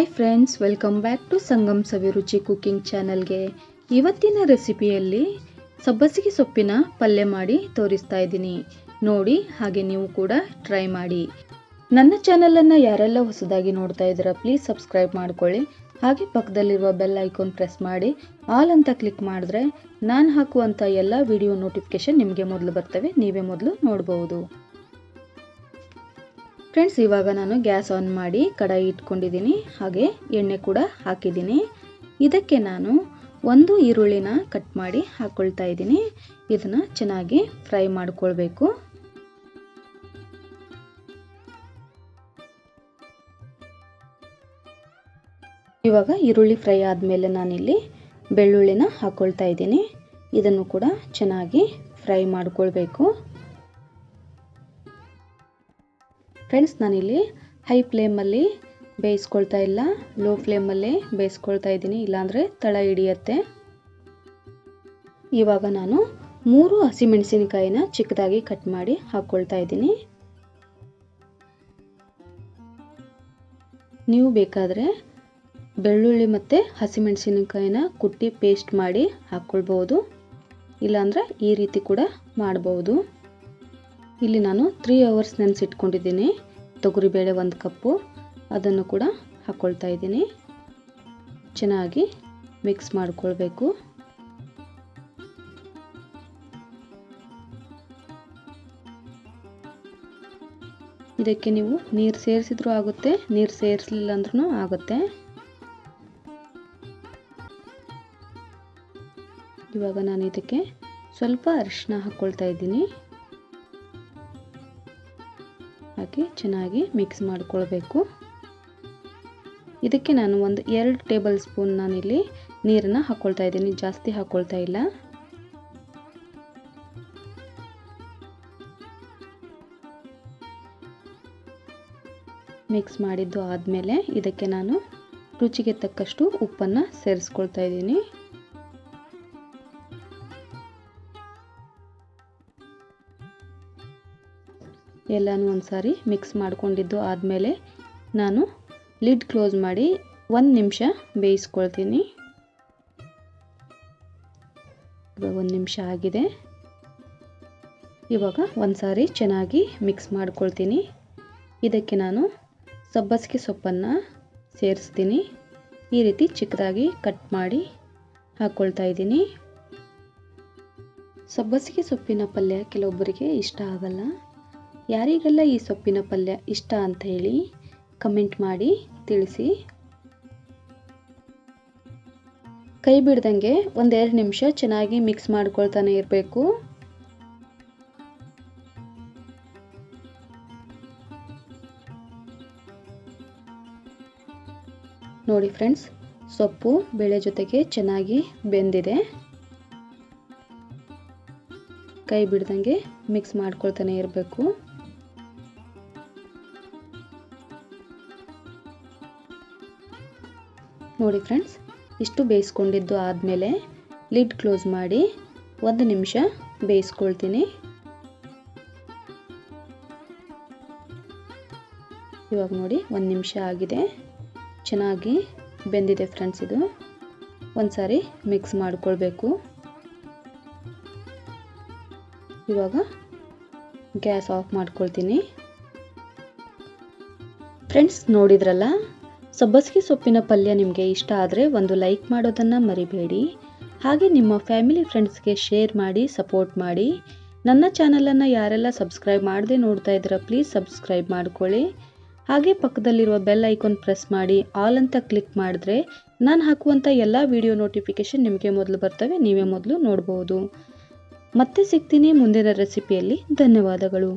Hi friends welcome back to Sangam Saviruchi cooking ಚಾನಲ್ಗೆ ಇವತ್ತಿನ ರೆಸಿಪಿಯಲ್ಲಿ ಸಬ್ಬಸಿಗೆ ಸೊಪ್ಪಿನ ಪಲ್ಯ ಮಾಡಿ ತೋರಿಸ್ತಾ ಇದ್ದೀನಿ. ನೋಡಿ, ಹಾಗೆ ನೀವು ಕೂಡ ಟ್ರೈ ಮಾಡಿ. ನನ್ನ ಚಾನಲನ್ನು ಯಾರೆಲ್ಲ ಹೊಸದಾಗಿ ನೋಡ್ತಾ ಇದ್ದೀರಾ ಪ್ಲೀಸ್ ಸಬ್ಸ್ಕ್ರೈಬ್ ಮಾಡ್ಕೊಳ್ಳಿ. ಹಾಗೆ ಪಕ್ಕದಲ್ಲಿರುವ ಬೆಲ್ ಐಕಾನ್ ಪ್ರೆಸ್ ಮಾಡಿ. ಆಲ್ ಅಂತ ಕ್ಲಿಕ್ ಮಾಡಿದ್ರೆ ನಾನು ಹಾಕುವಂಥ ಎಲ್ಲ ವಿಡಿಯೋ ನೋಟಿಫಿಕೇಶನ್ ನಿಮಗೆ ಮೊದಲು ಬರ್ತವೆ, ನೀವೇ ಮೊದಲು ನೋಡ್ಬೋದು. ಫ್ರೆಂಡ್ಸ್ ಇವಾಗ ನಾನು ಗ್ಯಾಸ್ ಆನ್ ಮಾಡಿ ಕಡಾಯಿ ಇಟ್ಕೊಂಡಿದ್ದೀನಿ. ಹಾಗೆ ಎಣ್ಣೆ ಕೂಡ ಹಾಕಿದ್ದೀನಿ. ಇದಕ್ಕೆ ನಾನು ಒಂದು ಈರುಳ್ಳಿನ ಕಟ್ ಮಾಡಿ ಹಾಕ್ಕೊಳ್ತಾ ಇದ್ದೀನಿ. ಇದನ್ನು ಚೆನ್ನಾಗಿ ಫ್ರೈ ಮಾಡಿಕೊಳ್ಬೇಕು. ಇವಾಗ ಈರುಳ್ಳಿ ಫ್ರೈ ಆದಮೇಲೆ ನಾನಿಲ್ಲಿ ಬೆಳ್ಳುಳ್ಳಿನ ಹಾಕ್ಕೊಳ್ತಾ ಇದ್ದೀನಿ. ಇದನ್ನು ಕೂಡ ಚೆನ್ನಾಗಿ ಫ್ರೈ ಮಾಡ್ಕೊಳ್ಬೇಕು. ಫ್ರೆಂಡ್ಸ್ ನಾನಿಲ್ಲಿ ಹೈ ಫ್ಲೇಮಲ್ಲಿ ಬೇಯಿಸ್ಕೊಳ್ತಾ ಇಲ್ಲ. ಲೋ ಫ್ಲೇಮಲ್ಲೇ ಬೇಯಿಸ್ಕೊಳ್ತಾ ಇದ್ದೀನಿ. ಇಲ್ಲಾಂದರೆ ತಳ ಹಿಡಿಯತ್ತೆ. ಇವಾಗ ನಾನು ಮೂರು ಹಸಿಮೆಣಸಿನಕಾಯಿನ ಚಿಕ್ಕದಾಗಿ ಕಟ್ ಮಾಡಿ ಹಾಕ್ಕೊಳ್ತಾ ಇದ್ದೀನಿ. ನೀವು ಬೇಕಾದರೆ ಬೆಳ್ಳುಳ್ಳಿ ಮತ್ತು ಹಸಿಮೆಣಸಿನಕಾಯಿನ ಕುಟ್ಟಿ ಪೇಸ್ಟ್ ಮಾಡಿ ಹಾಕ್ಕೊಳ್ಬೋದು ಇಲ್ಲಾಂದರೆ ಈ ರೀತಿ ಕೂಡ ಮಾಡ್ಬೋದು ಇಲ್ಲಿ ನಾನು ತ್ರೀ ಅವರ್ಸ್ ನೆನೆಸಿಟ್ಕೊಂಡಿದ್ದೀನಿ. ತೊಗರಿಬೇಳೆ ಒಂದು ಕಪ್ಪು. ಅದನ್ನು ಕೂಡ ಹಾಕ್ಕೊಳ್ತಾ ಇದ್ದೀನಿ. ಚೆನ್ನಾಗಿ ಮಿಕ್ಸ್ ಮಾಡಿಕೊಳ್ಬೇಕು. ಇದಕ್ಕೆ ನೀವು ನೀರು ಸೇರಿಸಿದ್ರೂ ಆಗುತ್ತೆ, ನೀರು ಸೇರಿಸಲಿಲ್ಲ ಅಂದ್ರೂ ಆಗುತ್ತೆ. ಇವಾಗ ನಾನು ಇದಕ್ಕೆ ಸ್ವಲ್ಪ ಅರಿಶಿನ ಹಾಕ್ಕೊಳ್ತಾ ಇದ್ದೀನಿ. ಹಾಕಿ ಚೆನ್ನಾಗಿ ಮಿಕ್ಸ್ ಮಾಡಿಕೊಳ್ಬೇಕು. ಇದಕ್ಕೆ ನಾನು ಒಂದು ಎರಡು ಟೇಬಲ್ ಸ್ಪೂನ್ ನಾನಿಲ್ಲಿ ನೀರನ್ನು ಹಾಕ್ಕೊಳ್ತಾ ಇದ್ದೀನಿ. ಜಾಸ್ತಿ ಹಾಕ್ಕೊಳ್ತಾ ಇಲ್ಲ. ಮಿಕ್ಸ್ ಮಾಡಿದ್ದು ಆದಮೇಲೆ ಇದಕ್ಕೆ ನಾನು ರುಚಿಗೆ ತಕ್ಕಷ್ಟು ಉಪ್ಪನ್ನು ಸೇರಿಸ್ಕೊಳ್ತಾ ಇದ್ದೀನಿ. ಎಲ್ಲನೂ ಒಂದು ಸಾರಿ ಮಿಕ್ಸ್ ಮಾಡಿಕೊಂಡಿದ್ದು ಆದಮೇಲೆ ನಾನು ಲಿಡ್ ಕ್ಲೋಸ್ ಮಾಡಿ ಒಂದು ನಿಮಿಷ ಬೇಯಿಸ್ಕೊಳ್ತೀನಿ. ಇವಾಗ ಒಂದು ನಿಮಿಷ ಆಗಿದೆ. ಇವಾಗ ಒಂದು ಸಾರಿ ಚೆನ್ನಾಗಿ ಮಿಕ್ಸ್ ಮಾಡ್ಕೊಳ್ತೀನಿ. ಇದಕ್ಕೆ ನಾನು ಸಬ್ಬಸಿಗೆ ಸೊಪ್ಪನ್ನು ಸೇರಿಸ್ತೀನಿ. ಈ ರೀತಿ ಚಿಕ್ಕದಾಗಿ ಕಟ್ ಮಾಡಿ ಹಾಕ್ಕೊಳ್ತಾ ಇದ್ದೀನಿ. ಸಬ್ಬಸಿಗೆ ಸೊಪ್ಪಿನ ಪಲ್ಯ ಕೆಲವೊಬ್ಬರಿಗೆ ಇಷ್ಟ ಆಗಲ್ಲ. ಯಾರಿಗೆಲ್ಲ ಈ ಸೊಪ್ಪಿನ ಪಲ್ಯ ಇಷ್ಟ ಅಂತ ಹೇಳಿ ಕಮೆಂಟ್ ಮಾಡಿ ತಿಳಿಸಿ. ಕೈ ಬಿಡ್ದಂಗೆ ಒಂದೆರಡು ನಿಮಿಷ ಚೆನ್ನಾಗಿ ಮಿಕ್ಸ್ ಮಾಡ್ಕೊಳ್ತಾನೆ ಇರಬೇಕು. ನೋಡಿ ಫ್ರೆಂಡ್ಸ್, ಸೊಪ್ಪು ಬೇಳೆ ಜೊತೆಗೆ ಚೆನ್ನಾಗಿ ಬೆಂದಿದೆ. ಕೈ ಬಿಡ್ದಂಗೆ ಮಿಕ್ಸ್ ಮಾಡ್ಕೊಳ್ತಾನೆ ಇರಬೇಕು. ನೋಡಿ ಫ್ರೆಂಡ್ಸ್, ಇಷ್ಟು ಬೇಯಿಸ್ಕೊಂಡಿದ್ದು ಆದಮೇಲೆ ಲಿಡ್ ಕ್ಲೋಸ್ ಮಾಡಿ ಒಂದು ನಿಮಿಷ ಬೇಯಿಸ್ಕೊಳ್ತೀನಿ. ಇವಾಗ ನೋಡಿ, ಒಂದು ನಿಮಿಷ ಆಗಿದೆ. ಚೆನ್ನಾಗಿ ಬೆಂದಿದೆ ಫ್ರೆಂಡ್ಸ್ ಇದು. ಒಂದು ಸಾರಿ ಮಿಕ್ಸ್ ಮಾಡಿಕೊಳ್ಬೇಕು. ಇವಾಗ ಗ್ಯಾಸ್ ಆಫ್ ಮಾಡ್ಕೊಳ್ತೀನಿ. ಫ್ರೆಂಡ್ಸ್, ನೋಡಿದ್ರಲ್ಲ? ಸಬ್ಬಸಿಗೆ ಸೊಪ್ಪಿನ ಪಲ್ಯ ನಿಮಗೆ ಇಷ್ಟ ಆದರೆ ಒಂದು ಲೈಕ್ ಮಾಡೋದನ್ನು ಮರಿಬೇಡಿ. ಹಾಗೆ ನಿಮ್ಮ ಫ್ಯಾಮಿಲಿ ಫ್ರೆಂಡ್ಸ್ಗೆ ಶೇರ್ ಮಾಡಿ, ಸಪೋರ್ಟ್ ಮಾಡಿ. ನನ್ನ ಚಾನಲನ್ನು ಯಾರೆಲ್ಲ ಸಬ್ಸ್ಕ್ರೈಬ್ ಮಾಡದೆ ನೋಡ್ತಾ ಇದ್ದೀರಾ, ಪ್ಲೀಸ್ ಸಬ್ಸ್ಕ್ರೈಬ್ ಮಾಡ್ಕೊಳ್ಳಿ. ಹಾಗೆ ಪಕ್ಕದಲ್ಲಿರುವ ಬೆಲ್ ಐಕಾನ್ ಪ್ರೆಸ್ ಮಾಡಿ, ಆಲ್ ಅಂತ ಕ್ಲಿಕ್ ಮಾಡಿದ್ರೆ ನಾನು ಹಾಕುವಂಥ ಎಲ್ಲ ವಿಡಿಯೋ ನೋಟಿಫಿಕೇಷನ್ ನಿಮಗೆ ಮೊದಲು ಬರ್ತವೆ, ನೀವೇ ಮೊದಲು ನೋಡ್ಬೋದು. ಮತ್ತೆ ಸಿಗ್ತೀನಿ ಮುಂದಿನ ರೆಸಿಪಿಯಲ್ಲಿ. ಧನ್ಯವಾದಗಳು.